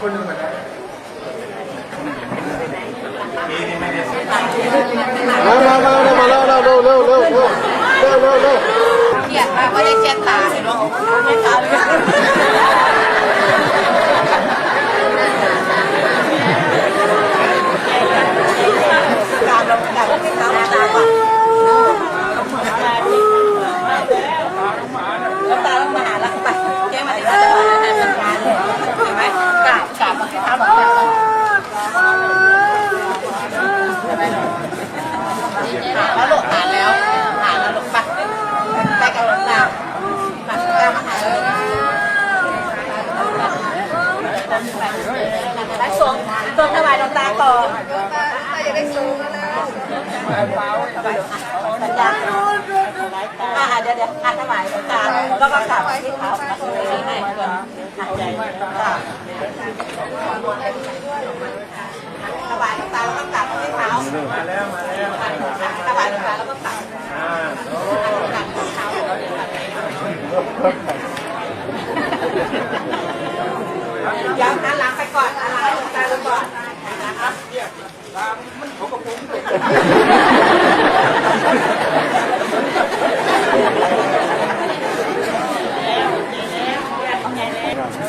คนหนึ่งเหมือนกัน มามามามาแล้วเร็วเร็วเร็วเร็วเร็วเร็วเร็วเร็ว เกลียดมากไม่ได้เช็ดตาเลยเนาะไม่ตาเลยการลงการลงไม่เข้าตาว่ะ แบบนี้แล้วหลบหาแล้วหาแล้วหลบไปไปกับหลวงตามาตามมาหาเลยไปส่งส่งถวายหลวงตาก่อนจะได้สูงแล้วสัญญาอ่าเดี๋ยวเดี๋ยวถวายหลวงตาแล้วก็กลับที่เขาให้ สบายตาแล้วก็ตักให้เขามาแล้วมาแล้วถวายน้ำตาแล้วก็ตักอ่าโอ้ตักเขาย้ำนะล้างไปก่อนล้างตาำตาลก่อนนะครับเนี่ยล้างมันของกระปุก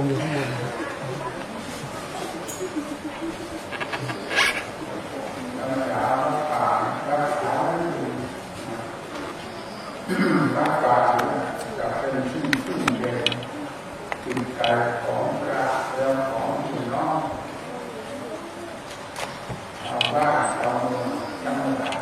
งอยู่ข้างบนาจะเป็นที่พึ่งเย็นจิตใจของพระและของพี่น้องชาวบ้านชาวเมืองจังหวัด